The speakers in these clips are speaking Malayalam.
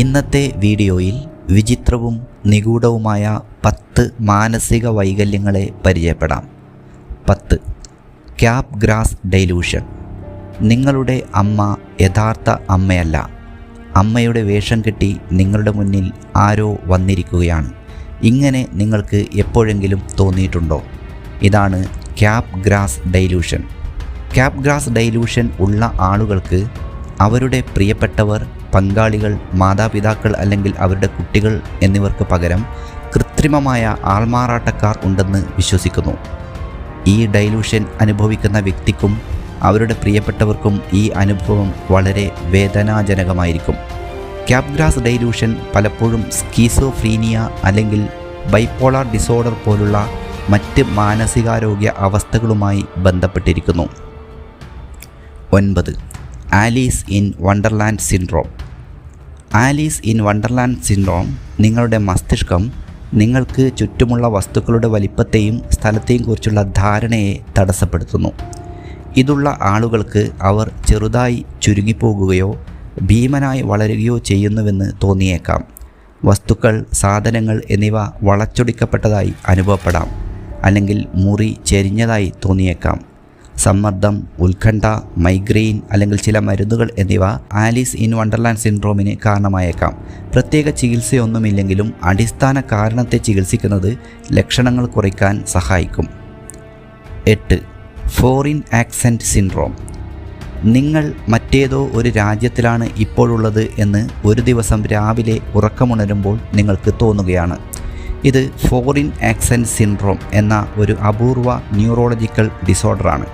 ഇന്നത്തെ വീഡിയോയിൽ വിചിത്രവും നിഗൂഢവുമായ പത്ത് മാനസിക വൈകല്യങ്ങളെ പരിചയപ്പെടാം. പത്ത്. Capgras delusion. നിങ്ങളുടെ അമ്മ യഥാർത്ഥ അമ്മയല്ല. അമ്മയുടെ വേഷം കെട്ടി നിങ്ങളുടെ മുന്നിൽ ആരോ വന്നിരിക്കുകയാണ്. ഇങ്ങനെ നിങ്ങൾക്ക് എപ്പോഴെങ്കിലും തോന്നിയിട്ടുണ്ടോ? ഇതാണ് Capgras delusion. Capgras delusion ഉള്ള ആളുകൾക്ക് അവരുടെ പ്രിയപ്പെട്ടവർ പങ്കാളികൾ മാതാപിതാക്കൾ അല്ലെങ്കിൽ അവരുടെ കുട്ടികൾ എന്നിവർക്ക് പകരം കൃത്രിമമായ ആൾമാറാട്ടക്കാർ ഉണ്ടെന്ന് വിശ്വസിക്കുന്നു. ഈ ഡൈലൂഷൻ അനുഭവിക്കുന്ന വ്യക്തിക്കും അവരുടെ പ്രിയപ്പെട്ടവർക്കും ഈ അനുഭവം വളരെ വേദനാജനകമായിരിക്കും. ക്യാപ്ഗ്രാസ് ഡൈലൂഷൻ പലപ്പോഴും സ്കീസോഫ്രീനിയ അല്ലെങ്കിൽ ബൈപ്പോളാർ ഡിസോർഡർ പോലുള്ള മറ്റ് മാനസികാരോഗ്യ അവസ്ഥകളുമായി ബന്ധപ്പെട്ടിരിക്കുന്നു. ഒൻപത് Alice in Wonderland syndrome. Alice in Wonderland syndrome നിങ്ങളുടെ മസ്തിഷ്കം നിങ്ങൾക്ക് ചുറ്റുമുള്ള വസ്തുക്കളുടെ വലിപ്പത്തെയും സ്ഥലത്തെയും കുറിച്ചുള്ള ധാരണയെ തടസ്സപ്പെടുത്തുന്നു. ഇതുള്ള ആളുകൾക്ക് അവർ ചെറുതായി ചുരുങ്ങിപ്പോകുകയോ ഭീമനായി വളരുകയോ ചെയ്യുന്നുവെന്ന് തോന്നിയേക്കാം. വസ്തുക്കൾ സാധനങ്ങൾ എന്നിവ വളച്ചൊടിക്കപ്പെട്ടതായി അനുഭവപ്പെടാം. അല്ലെങ്കിൽ മുറി ചെരിഞ്ഞതായി തോന്നിയേക്കാം. സമ്മർദ്ദം ഉത്കണ്ഠ മൈഗ്രെയിൻ അല്ലെങ്കിൽ ചില മരുന്നുകൾ എന്നിവ ആലീസ് ഇൻ വണ്ടർലാൻഡ് സിൻഡ്രോമിന് കാരണമായേക്കാം. പ്രത്യേക ചികിത്സയൊന്നുമില്ലെങ്കിലും അടിസ്ഥാന കാരണത്തെ ചികിത്സിക്കുന്നത് ലക്ഷണങ്ങൾ കുറയ്ക്കാൻ സഹായിക്കും. എട്ട്. Foreign accent syndrome. നിങ്ങൾ മറ്റേതോ ഒരു രാജ്യത്തിലാണ് ഇപ്പോഴുള്ളത് എന്ന് ഒരു ദിവസം രാവിലെ ഉറക്കമുണരുമ്പോൾ നിങ്ങൾക്ക് തോന്നുകയാണ്. ഇത് ഫോറിൻ ആക്സെന്റ് സിൻഡ്രോം എന്ന ഒരു അപൂർവ ന്യൂറോളജിക്കൽ ഡിസോർഡറാണ്.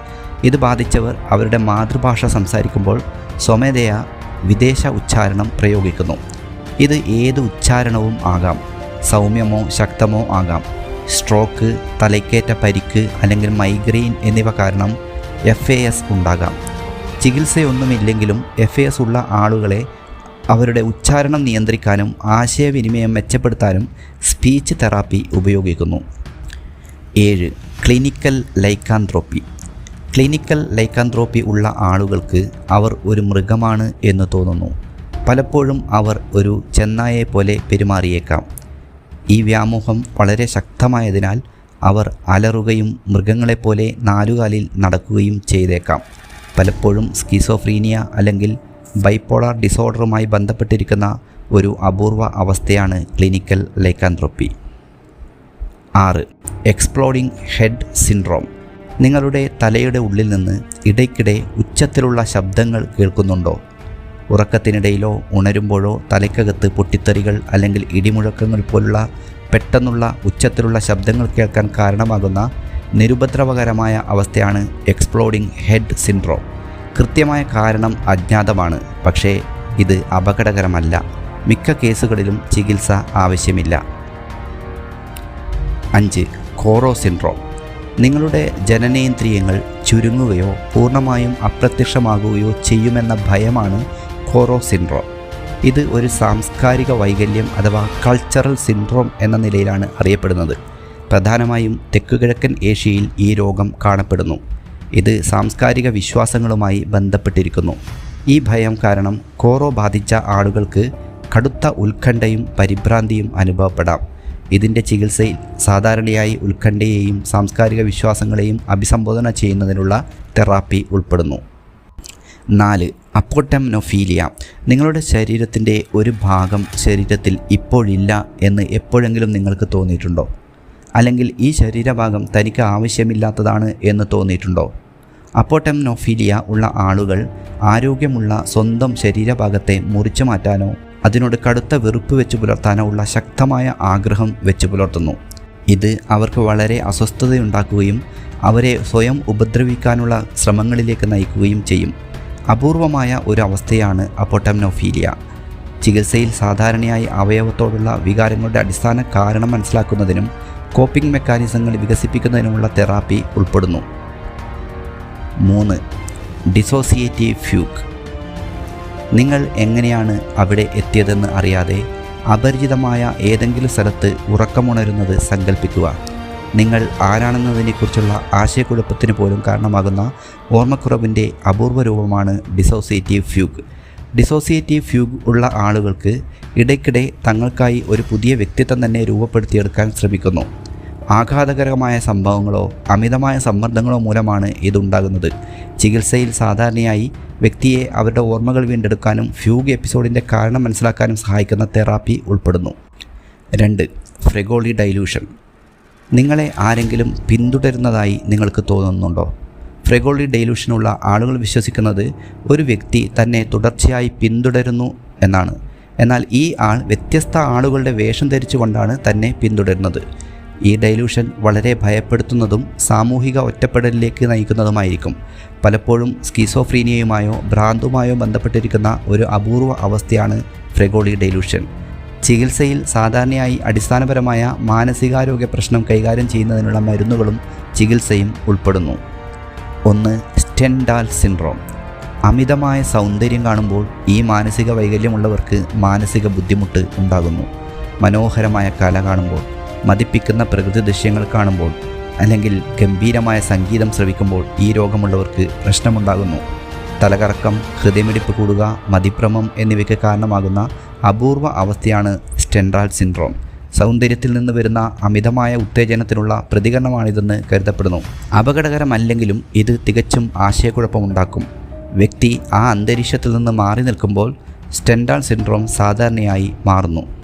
ഇത് ബാധിച്ചവർ അവരുടെ മാതൃഭാഷ സംസാരിക്കുമ്പോൾ സ്വമേധയാ വിദേശ ഉച്ചാരണം പ്രയോഗിക്കുന്നു. ഇത് ഏത് ഉച്ചാരണവും ആകാം. സൗമ്യമോ ശക്തമോ ആകാം. സ്ട്രോക്ക് തലയ്ക്കേറ്റ പരിക്ക് അല്ലെങ്കിൽ മൈഗ്രെയിൻ എന്നിവ കാരണം എഫ് എ എസ് ഉണ്ടാകാം. ചികിത്സയൊന്നുമില്ലെങ്കിലും എഫ് എ എസ് ഉള്ള ആളുകളെ അവരുടെ ഉച്ചാരണം നിയന്ത്രിക്കാനും ആശയവിനിമയം മെച്ചപ്പെടുത്താനും സ്പീച്ച് തെറാപ്പി ഉപയോഗിക്കുന്നു. ഏഴ് ക്ലിനിക്കൽ ലൈക്കാന്ത്രോപ്പി. ക്ലിനിക്കൽ ലൈക്കാന്ത്രോപ്പി ഉള്ള ആളുകൾക്ക് അവർ ഒരു മൃഗമാണ് എന്ന് തോന്നുന്നു. പലപ്പോഴും അവർ ഒരു ചെന്നായെ പോലെ പെരുമാറിയേക്കാം. ഈ വ്യാമോഹം വളരെ ശക്തമായതിനാൽ അവർ അലറുകയും മൃഗങ്ങളെപ്പോലെ നാലുകാലിൽ നടക്കുകയും ചെയ്തേക്കാം. പലപ്പോഴും സ്കിസോഫ്രീനിയ അല്ലെങ്കിൽ ബൈപ്പോളാർ ഡിസോർഡറുമായി ബന്ധപ്പെട്ടിരിക്കുന്ന ഒരു അപൂർവ അവസ്ഥയാണ് ക്ലിനിക്കൽ ലൈക്കാന്ത്രോപ്പി ആറ്. എക്സ്പ്ലോഡിംഗ് ഹെഡ് സിൻഡ്രോം നിങ്ങളുടെ തലയുടെ ഉള്ളിൽ നിന്ന് ഇടയ്ക്കിടെ ഉച്ചത്തിലുള്ള ശബ്ദങ്ങൾ കേൾക്കുന്നുണ്ടോ? ഉറക്കത്തിനിടയിലോ ഉണരുമ്പോഴോ തലയ്ക്കകത്ത് പൊട്ടിത്തെറികൾ അല്ലെങ്കിൽ ഇടിമുഴക്കങ്ങൾ പോലുള്ള പെട്ടെന്നുള്ള ഉച്ചത്തിലുള്ള ശബ്ദങ്ങൾ കേൾക്കാൻ കാരണമാകുന്ന നിരുപദ്രവകരമായ അവസ്ഥയാണ് എക്സ്പ്ലോഡിംഗ് ഹെഡ് സിൻഡ്രോം കൃത്യമായ കാരണം അജ്ഞാതമാണ്. പക്ഷേ ഇത് അപകടകരമല്ല. മിക്ക കേസുകളിലും ചികിത്സ ആവശ്യമില്ല. അഞ്ച്. Koro syndrome. നിങ്ങളുടെ ജനനേന്ദ്രിയങ്ങൾ ചുരുങ്ങുകയോ പൂർണമായും അപ്രത്യക്ഷമാകുകയോ ചെയ്യുമെന്ന ഭയമാണ് കോറോ സിൻഡ്രോം. ഇത് ഒരു സാംസ്കാരിക വൈകല്യം അഥവാ കൾച്ചറൽ സിൻഡ്രോം എന്ന നിലയിലാണ് അറിയപ്പെടുന്നത്. പ്രധാനമായും തെക്കുകിഴക്കൻ ഏഷ്യയിൽ ഈ രോഗം കാണപ്പെടുന്നു. ഇത് സാംസ്കാരിക വിശ്വാസങ്ങളുമായി ബന്ധപ്പെട്ടിരിക്കുന്നു. ഈ ഭയം കാരണം കോറോ ബാധിച്ച ആളുകൾക്ക് കടുത്ത ഉത്കണ്ഠയും പരിഭ്രാന്തിയും അനുഭവപ്പെടാം. ഇതിന്റെ ചികിത്സയിൽ സാധാരണയായി ഉത്കണ്ഠയെയും സാംസ്കാരിക വിശ്വാസങ്ങളെയും അഭിസംബോധന ചെയ്യുന്നതിനുള്ള തെറാപ്പി ഉൾപ്പെടുന്നു. നാല് അപ്പോട്ടംനൊഫീലിയ. നിങ്ങളുടെ ശരീരത്തിന്റെ ഒരു ഭാഗം ശരീരത്തിൽ ഇപ്പോഴില്ല എന്ന് എപ്പോഴെങ്കിലും നിങ്ങൾക്ക് തോന്നിയിട്ടുണ്ടോ? അല്ലെങ്കിൽ ഈ ശരീരഭാഗം തനിക്ക് ആവശ്യമില്ലാത്തതാണ് എന്ന് തോന്നിയിട്ടുണ്ടോ? അപ്പോട്ടംനോഫീലിയ ഉള്ള ആളുകൾ ആരോഗ്യമുള്ള സ്വന്തം ശരീരഭാഗത്തെ മുറിച്ചു മാറ്റാനോ അതിനോട് കടുത്ത വെറുപ്പ് വെച്ച് പുലർത്താനോ ഉള്ള ശക്തമായ ആഗ്രഹം വെച്ച് പുലർത്തുന്നു. ഇത് അവർക്ക് വളരെ അസ്വസ്ഥതയുണ്ടാക്കുകയും അവരെ സ്വയം ഉപദ്രവിക്കാനുള്ള ശ്രമങ്ങളിലേക്ക് നയിക്കുകയും ചെയ്യും. അപൂർവമായ ഒരു അവസ്ഥയാണ് അപ്പോട്ടംനോഫീലിയ. ചികിത്സയിൽ സാധാരണയായി അവയവത്തോടുള്ള വികാരങ്ങളുടെ അടിസ്ഥാന കാരണം മനസ്സിലാക്കുന്നതിനും കോപ്പിംഗ് മെക്കാനിസങ്ങൾ വികസിപ്പിക്കുന്നതിനുമുള്ള തെറാപ്പി ഉൾപ്പെടുന്നു. മൂന്ന്. ഡിസോസിയേറ്റീവ് ഫ്യൂക്ക് നിങ്ങൾ എങ്ങനെയാണ് അവിടെ എത്തിയതെന്ന് അറിയാതെ അപരിചിതമായ ഏതെങ്കിലും സ്ഥലത്ത് ഉറക്കമുണരുന്നത് സങ്കല്പിക്കുക നിങ്ങൾ ആരാണെന്നതിനെക്കുറിച്ചുള്ള ആശയക്കുഴപ്പത്തിന് പോലും കാരണമാകുന്ന ഓർമ്മക്കുറവിന്റെ അപൂർവ രൂപമാണ് ഡിസോസിയേറ്റീവ് ഫ്യൂഗ് ഡിസോസിയേറ്റീവ് ഫ്യൂഗ് ഉള്ള ആളുകൾക്ക് ഇടയ്ക്കിടെ തങ്ങൾക്കായി ഒരു പുതിയ വ്യക്തിത്വം തന്നെ രൂപപ്പെടുത്തിയെടുക്കാൻ ശ്രമിക്കുന്നു. ആഘാതകരമായ സംഭവങ്ങളോ അമിതമായ സമ്മർദ്ദങ്ങളോ മൂലമാണ് ഇതുണ്ടാകുന്നത്. ചികിത്സയിൽ സാധാരണയായി വ്യക്തിയെ അവരുടെ ഓർമ്മകൾ വീണ്ടെടുക്കാനും ഫ്യൂഗ് എപ്പിസോഡിന്റെ കാരണം മനസ്സിലാക്കാനും സഹായിക്കുന്ന തെറാപ്പി ഉൾപ്പെടുന്നു. രണ്ട് ഫ്രെഗോളി ഡൈലൂഷൻ നിങ്ങളെ ആരെങ്കിലും പിന്തുടരുന്നതായി നിങ്ങൾക്ക് തോന്നുന്നുണ്ടോ? ഫ്രെഗോളി ഡൈലൂഷനുള്ള ആളുകൾ വിശ്വസിക്കുന്നത് ഒരു വ്യക്തി തന്നെ തുടർച്ചയായി പിന്തുടരുന്നു എന്നാണ്. എന്നാൽ ഈ ആൾ വ്യത്യസ്ത ആളുകളുടെ വേഷം ധരിച്ചുകൊണ്ടാണ് തന്നെ പിന്തുടരുന്നത്. ഈ ഡൈലൂഷൻ വളരെ ഭയപ്പെടുത്തുന്നതും സാമൂഹിക ഒറ്റപ്പെടലിലേക്ക് നയിക്കുന്നതുമായിരിക്കും. പലപ്പോഴും സ്കീസോഫ്രീനിയയുമായോ ഭ്രാന്തുമായോ ബന്ധപ്പെട്ടിരിക്കുന്ന ഒരു അപൂർവ അവസ്ഥയാണ് ഫ്രെഗോളി ഡൈലൂഷൻ. ചികിത്സയിൽ സാധാരണയായി അടിസ്ഥാനപരമായ മാനസികാരോഗ്യ പ്രശ്നം കൈകാര്യം ചെയ്യുന്നതിനുള്ള മരുന്നുകളും ചികിത്സയും ഉൾപ്പെടുന്നു. ഒന്ന് സ്റ്റെൻഡാൽ സിൻഡ്രോം. അമിതമായ സൗന്ദര്യം കാണുമ്പോൾ ഈ മാനസിക വൈകല്യമുള്ളവർക്ക് മാനസിക ബുദ്ധിമുട്ട് ഉണ്ടാകുന്നു. മനോഹരമായ കല കാണുമ്പോൾ. മതിപ്പിക്കുന്ന പ്രകൃതി ദൃശ്യങ്ങൾ കാണുമ്പോൾ അല്ലെങ്കിൽ ഗംഭീരമായ സംഗീതം ശ്രവിക്കുമ്പോൾ ഈ രോഗമുള്ളവർക്ക് പ്രശ്നമുണ്ടാകുന്നു. തലകറക്കം ഹൃദയമിടിപ്പ് കൂടുക മതിഭ്രമം എന്നിവയ്ക്ക് കാരണമാകുന്ന അപൂർവ അവസ്ഥയാണ് സ്റ്റെൻഡ്രാൾ സിൻഡ്രോം. സൗന്ദര്യത്തിൽ നിന്ന് വരുന്ന അമിതമായ ഉത്തേജനത്തിനുള്ള പ്രതികരണമാണിതെന്ന് കരുതപ്പെടുന്നു. അപകടകരമല്ലെങ്കിലും ഇത് തികച്ചും ആശയക്കുഴപ്പമുണ്ടാക്കും. വ്യക്തി ആ അന്തരീക്ഷത്തിൽ നിന്ന് മാറി നിൽക്കുമ്പോൾ സ്റ്റെൻഡാൾ സിൻഡ്രോം സാധാരണയായി മാറുന്നു.